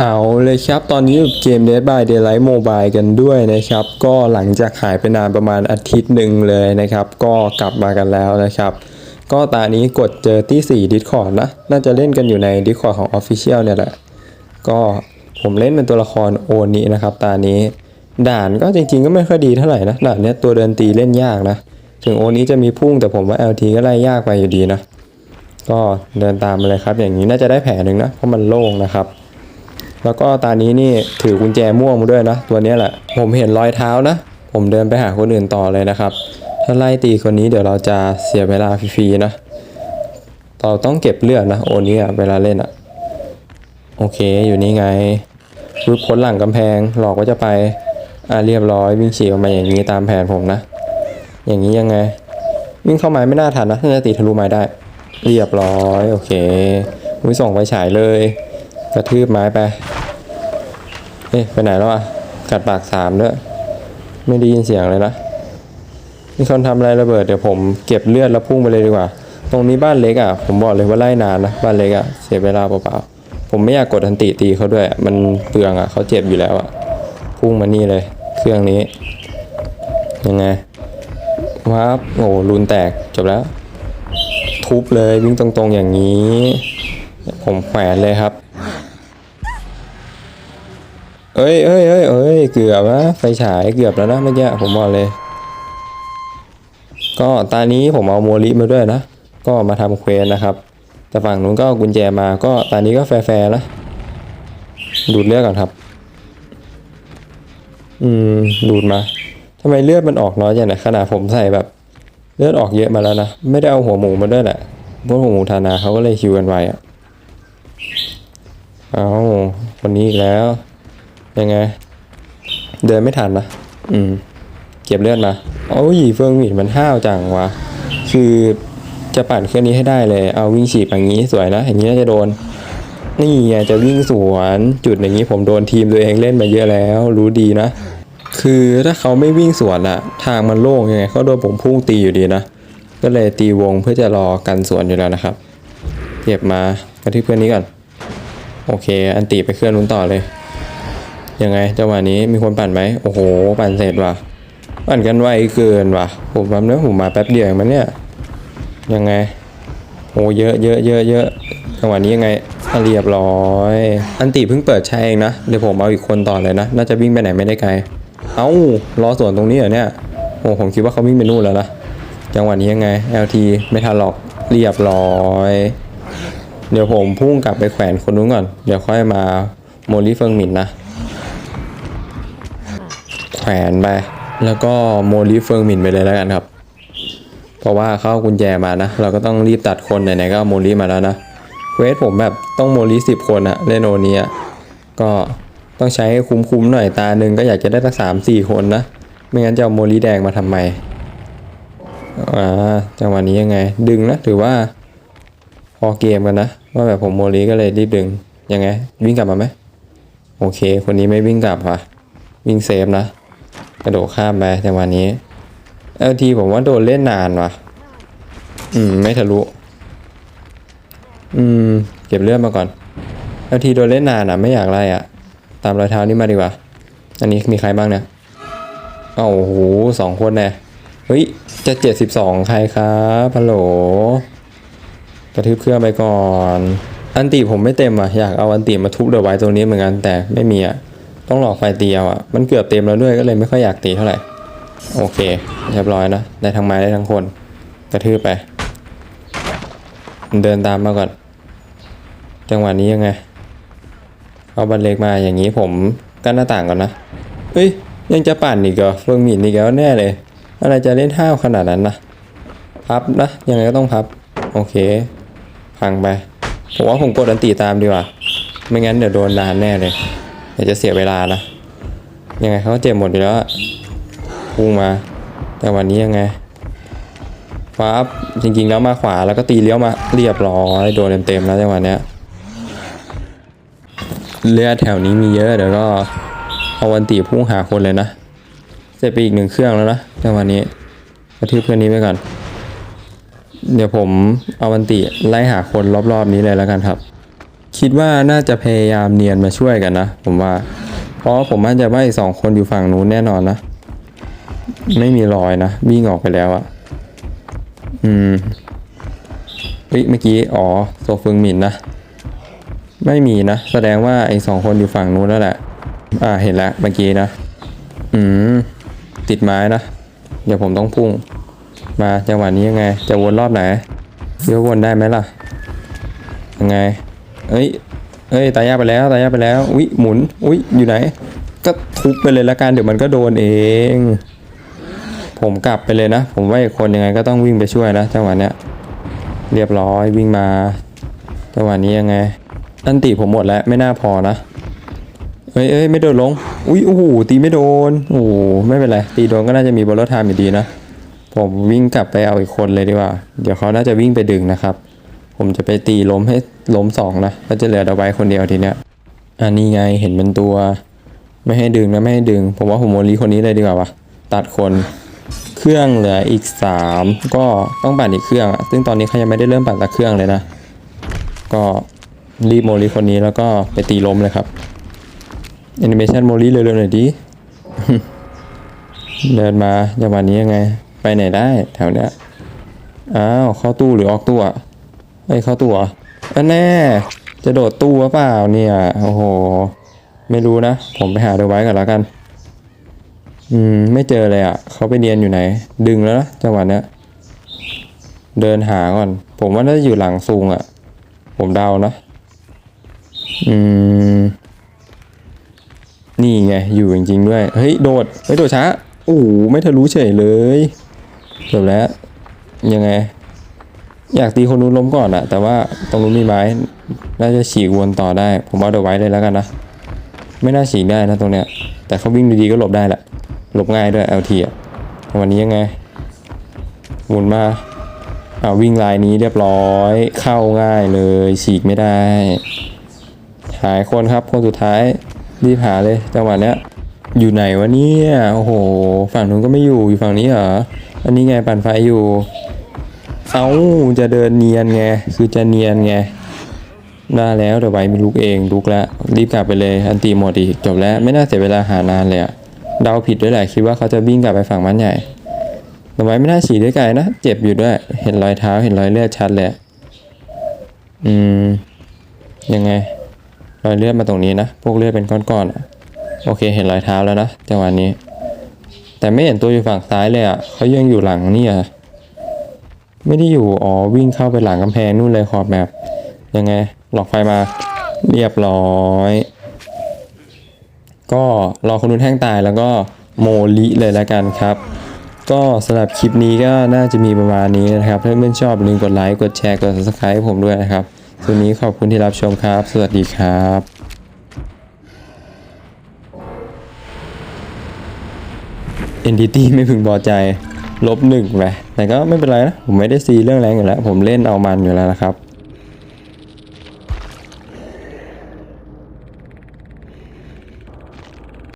เอาเลยครับ ตอนนี้เกม Dead by Daylight Mobile กันด้วยนะครับ ก็หลังจากหายไปนานประมาณอาทิตย์หนึ่งเลยนะครับ ก็กลับมากันแล้วนะครับ ก็ตานี้กดเจอที่ 4 Discord นะ น่าจะเล่นกันอยู่ใน Discord ของ Official เนี่ยแหละ ก็ผมเล่นเป็นตัวละครโอนี้นะครับ ตานี้ ด่านก็จริงๆก็ไม่ค่อยดีเท่าไหร่นะ ด่านเนี้ยตัวเดินตีเล่นยากนะ ถึงโอนี้จะมีพุ่งแต่ผมว่า LT ก็ไล่ยากไปอยู่ดีนะ ก็เดินตามมาเลยครับ อย่างนี้น่าจะได้แผลหนึ่งนะ เพราะมันโล่งนะครับ แล้วก็ตานี้นี่ถือกุญแจม่วงมาด้วยนะตัวนี้แหละ ผมเห็นรอยเท้านะ ผมเดินไปหาคนอื่นต่อเลยนะครับ ถ้าไล่ตีคนนี้เดี๋ยวเราจะเสียเวลาฟรีๆนะเราต้องเก็บเลือดนะโอนี้เวลาเล่นอะโอเคอยู่นี่ไงปึ๊บพ้นหลังกำแพงหลอกว่าจะไปอะเรียบร้อยวิ่งฉีกออกมาอย่างนี้ตามแผนผมนะ อย่างนี้ยังไง วิ่งเข้าไม้ไม่น่าทันนะน่าจะตีทะลุไม้ได้ เรียบร้อย โอเควิส่งไปฉายเลย กระทืบไม้ไป เอ๊ะไปไหนแล้วอะกัดปากสามด้วยไม่ได้ยินเสียงเลยนะมีคนทำอะไรระเบิดเดี๋ยวผมเก็บเลือดแล้วพุ่งไปเลยดีกว่า ตรงนี้บ้านเล็กอะ ผมบอกเลยว่าไล่นานนะบ้านเล็กอะเสียเวลาเปล่าๆผมไม่อยากกดอันติตีเขาด้วย มันเปลืองอะเขาเจ็บอยู่แล้วอะ พุ่งมานี่เลย เครื่องนี้ ยังไงว้าบโอ้รูนแตกจบแล้ว ทุบเลยวิ่งตรงๆอย่างนี้ ผมแขวนเลยครับ เอ้ยเอ้ยเอ้ยเอ้ยเกือบนะไฟฉายเกือบแล้วนะเมื่อกี้ผมบอกเลย ก็ตานี้ผมเอาโมลิมาด้วยนะ ก็มาทำเควสนะครับ แต่ฝั่งนู้นก็กุญแจมาก็ตานี้ก็แฟร์ๆนะ ดูดเลือดก่อนครับ อืม ดูดมาทำไมเลือดมันออกน้อยจังนะขนาดผมใส่แบบ เลือดออกเยอะมาแล้วนะ ไม่ได้เอาหัวหมูมาด้วยแหละพวกหัวหมูทานาเขาก็เลยคิวกันไว้อะเอาคนนี้อีกแล้ว ยังไง เดินไม่ทันนะอืม เก็บเลือดมาโอ้ยเฟิงหมิดมันห้าวจังวะ คือจะปั่นเครื่องนี้ให้ได้เลย เอาวิ่งฉีกอย่างนี้สวยนะ อย่างนี้น่าจะโดน นี่จะวิ่งสวนจุดอย่างนี้ผมโดนทีมตัวเองเล่นมาเยอะแล้ว รู้ดีนะ คือถ้าเขาไม่วิ่งสวนอะทางมันโล่งยังไงเขาโดนผมพุ่งตีอยู่ดีนะ ก็เลยตีวงเพื่อจะรอกันสวนอยู่แล้วนะครับ เก็บมากระทืบเพื่อนนี้ก่อน โอเค อันตีไปเคลื่อนนู้นต่อเลย ยังไงจังหวะนี้มีคนปั่นไหมโอ้โห ปั่นเสร็จว่ะ ปั่นกันไวเกินว่ะผมทำเนื้อผมมาแป๊บเดียวองมันเนี่ยยังไงโอ้เยอะเยอะเยอะเยอะจังหวะนี้ยังไงเรียบร้อย อันตีเพิ่งเปิดใช้เองนะ เดี๋ยวผมเอาอีกคนต่อเลยนะ น่าจะวิ่งไปไหนไม่ได้ไกล เอ้ารอสวนตรงนี้เหรอเนี่ย โอ้ผมคิดว่าเขาวิ่งไปนู่นแล้วนะ จังหวะนี้ยังไง LT ไม่ทันหรอก เรียบร้อย เดี๋ยวผมพุ่งกลับไปแขวนคนนู้นก่อน เดี๋ยวค่อยมาโมลิเฟิงหมินนะ แขวนไป แล้วก็โมลิเฟิงหมินไปเลยแล้วกันครับ เพราะว่าเข้ากุญแจมานะ เราก็ต้องรีบตัดคนไหนๆก็โมลิมาแล้วนะเวทผมแบบต้องโมลิสิบคนอะเล่นโอเนี้ยก็ต้องใช้ให้คุ้มๆหน่อยตาหนึ่งก็อยากจะได้สักสามสี่คนนะ ไม่งั้นจะเอาโมลิแดงมาทำไมอ่าจังหวะนี้ยังไง ดึงนะถือว่าพอเกมกันนะ ว่าแบบผมโมลีก็เลยรีบดึงยังไง วิ่งกลับมาไหมโอเค คนนี้ไม่วิ่งกลับว่ะ วิ่งเซฟนะ กระโดดข้ามไปจังหวะนี้เอลทีผมว่าโดนเล่นนานว่ะอืม ไม่ทะลุ อืม เก็บเลือดมาก่อนเอลทีโดนเล่นนานอะ ไม่อยากไล่อะ ตามรอยเท้านี่มาดีกว่า อันนี้มีใครบ้างเนี่ยโอ้โหสองคนแน่เฮ้ย จะเจ็ดสิบสองใครครับฮัลโหลกระทืบเครื่องไปก่อน อันตีผมไม่เต็มอะ อยากเอาอันตีมาทุบเดอะไว้ตรงนี้เหมือนกันแต่ไม่มีอะ ต้องหลอกไฟตีเอาอะ มันเกือบเต็มแล้วด้วยก็เลยไม่ค่อยอยากตีเท่าไหร่ โอเคเรียบร้อยนะ ได้ทั้งไม้ได้ทั้งคน กระทืบไป เดินตามมาก่อน จังหวะนี้ยังไง เอาบันเล็กมาอย่างนี้ผมกั้นหน้าต่างก่อนนะ เฮ้ย ยังจะปั่นอีกเหรอเฟิงหมินอีกแล้วแน่เลย อะไรจะเล่นห้าวขนาดนั้นนะ พับนะ ยังไงก็ต้องพับ โอเค พังไป ผมว่าผมกดอันตีตามดีกว่า ไม่งั้นเดี๋ยวโดนนานแน่เลย เดี๋ยวจะเสียเวลานะยังไงเขาเจ็บหมดอยู่แล้วพุ่งมา แต่วันนี้ยังไงปั๊บจริงๆแล้วมาขวาแล้วก็ตีเลี้ยวมาเรียบร้อยโดนเต็มๆแล้วจังหวะเนี้ยเลือดแถวนี้มีเยอะเดี๋ยวก็เอาวันตีพุ่งหาคนเลยนะเสร็จไปอีกหนึ่งเครื่องแล้วนะจังหวะนี้กระทืบเพื่อนนี้ไปก่อนเดี๋ยวผมเอาวันติไล่หาคนรอบๆนี้เลยแล้วกันครับ คิดว่าน่าจะพยายามเนียนมาช่วยกันนะ ผมว่า เพราะผมมั่นใจว่าอีกสองคนอยู่ฝั่งนู้นแน่นอนนะ ไม่มีรอยนะ วิ่งออกไปแล้วอะอืมเฮ้ยเมื่อกี้ อ๋อโซฟึงหมินนะ ไม่มีนะ แสดงว่าไอ้สองคนอยู่ฝั่งนู้นแล้วแหละ อ่าเห็นแล้วเมื่อกี้นะ อืม ติดไม้นะ เดี๋ยวผมต้องพุ่ง มาจังหวะนี้ยังไง จะวนรอบไหนเดี๋ยววนได้ไหมล่ะ ยังไง เอ้ยเอ้ยตายยาไปแล้วตายยาไปแล้วอุ๊ยหมุนอุ๊ยอยู่ไหน ก็ทุบไปเลยละกันเดี๋ยวมันก็โดนเอง ผมกลับไปเลยนะ ผมว่าอีกคนยังไงก็ต้องวิ่งไปช่วยนะจังหวะเนี้ยเรียบร้อยวิ่งมาจังหวะนี้ยังไงอันติผมหมดแล้วไม่น่าพอนะเอ้ยเอ้ยไม่โดนลง อุ๊ยโอ้โหตีไม่โดนโอ้โหไม่เป็นไรตีโดนก็น่าจะมีบอลลูนไทม์อยู่ดีนะผมวิ่งกลับไปเอาอีกคนเลยดีกว่า เดี๋ยวเขาน่าจะวิ่งไปดึงนะครับ ผมจะไปตีล้มให้ล้มสองนะก็จะเหลือดาไว้คนเดียวทีเนี้ยอันนี้ไงเห็นเป็นตัว ไม่ให้ดึงนะไม่ให้ดึง ผมว่าผมโมลีคนนี้เลยดีกว่าวะตัดคนเครื่องเหลืออีกสามก็ต้องปั่นอีกเครื่องอะซึ่งตอนนี้เขายังไม่ได้เริ่มปั่นสักเครื่องเลยนะ ก็รีบโมลีคนนี้แล้วก็ไปตีล้มเลยครับแอนิเมชันโมลีเร็วๆหน่อยดิเดินมาจังหวะนี้ยังไง ไปไหนได้แถวเนี้ยอ้าวเข้าตู้หรือออกตู้อะ เอ้เข้าตู้เหรออันแน่ จะโดดตู้เปล่าเนี่ย โอ้โห ไม่รู้นะ ผมไปหาดูไว้ก่อนแล้วกัน อืม ไม่เจอเลยอะเขาไปเรียนอยู่ไหน ดึงแล้วนะจังหวะเนี้ย เดินหาก่อน ผมว่าน่าจะอยู่หลังซุงอะผมเดานะ อืม นี่ไง อยู่จริงๆด้วย เฮ้ย โดด เฮ้ย โดดช้า โอ้โหไม่ทะลุเฉยเลยจบแล้ว ยังไง อยากตีคนนู้นล้มก่อนอะแต่ว่าตรงนู้นมีไม้ น่าจะฉีกวนต่อได้ ผมเอาเดอะไว้เลยแล้วกันนะ ไม่น่าฉีกได้นะตรงเนี้ย แต่เขาวิ่งดีๆก็หลบได้แหละ หลบง่ายด้วย LT อะแต่วันนี้ยังไงหมุนมาอ่าวิ่งลายนี้เรียบร้อย เข้าง่ายเลย ฉีกไม่ได้ หายคนครับ คนสุดท้าย รีบหาเลยจังหวะเนี้ย อยู่ไหนวะเนี่ย โอ้โห ฝั่งนู้นก็ไม่อยู่ อยู่ฝั่งนี้เหรอ อันนี้ไงปั่นไฟอยู่ เอาจะเดินเนียนไง คือจะเนียนไง ได้แล้วเดี๋ยวไว้มีลุกเองลุกแล้วรีบกลับไปเลย อันตีหมดอีกจบแล้วไม่น่าเสียเวลาหานานเลยอะเดาผิดด้วยแหละคิดว่าเขาจะวิ่งกลับไปฝั่งมันใหญ่แต่ไว้ไม่น่าฉี่ด้วยกลนะเจ็บอยู่ด้วย เห็นรอยเท้าเห็นรอยเลือดชัดเลยอะอืมยังไง รอยเลือดมาตรงนี้นะพวกเลือดเป็นก้อนๆโอเค เห็นรอยเท้าแล้วนะจังหวะนี้ แต่ไม่เห็นตัวอยู่ฝั่งซ้ายเลยอะเขายังอยู่หลังนี่อะ ไม่ได้อยู่ อ๋อ วิ่งเข้าไปหลังกำแพงนู่นเลยขอบแบบยังไง หลอกไฟมา เรียบร้อย ก็รอคนนู้นแห้งตายแล้วก็โมลิเลยแล้วกันครับ ก็สำหรับคลิปนี้ก็น่าจะมีประมาณนี้นะครับ ถ้าเพื่อนชอบอย่าลืมกดไลค์ กดแชร์ กด subscribe ให้ผมด้วยนะครับส่วนนี้ขอบคุณที่รับชมครับ สวัสดีครับ Entity ไม่พึงพอใจ ลบหนึ่งไป แต่ก็ไม่เป็นไรนะ ผมไม่ได้ซีเรื่องแรงอยู่แล้ว ผมเล่นเอามันอยู่แล้วนะครับ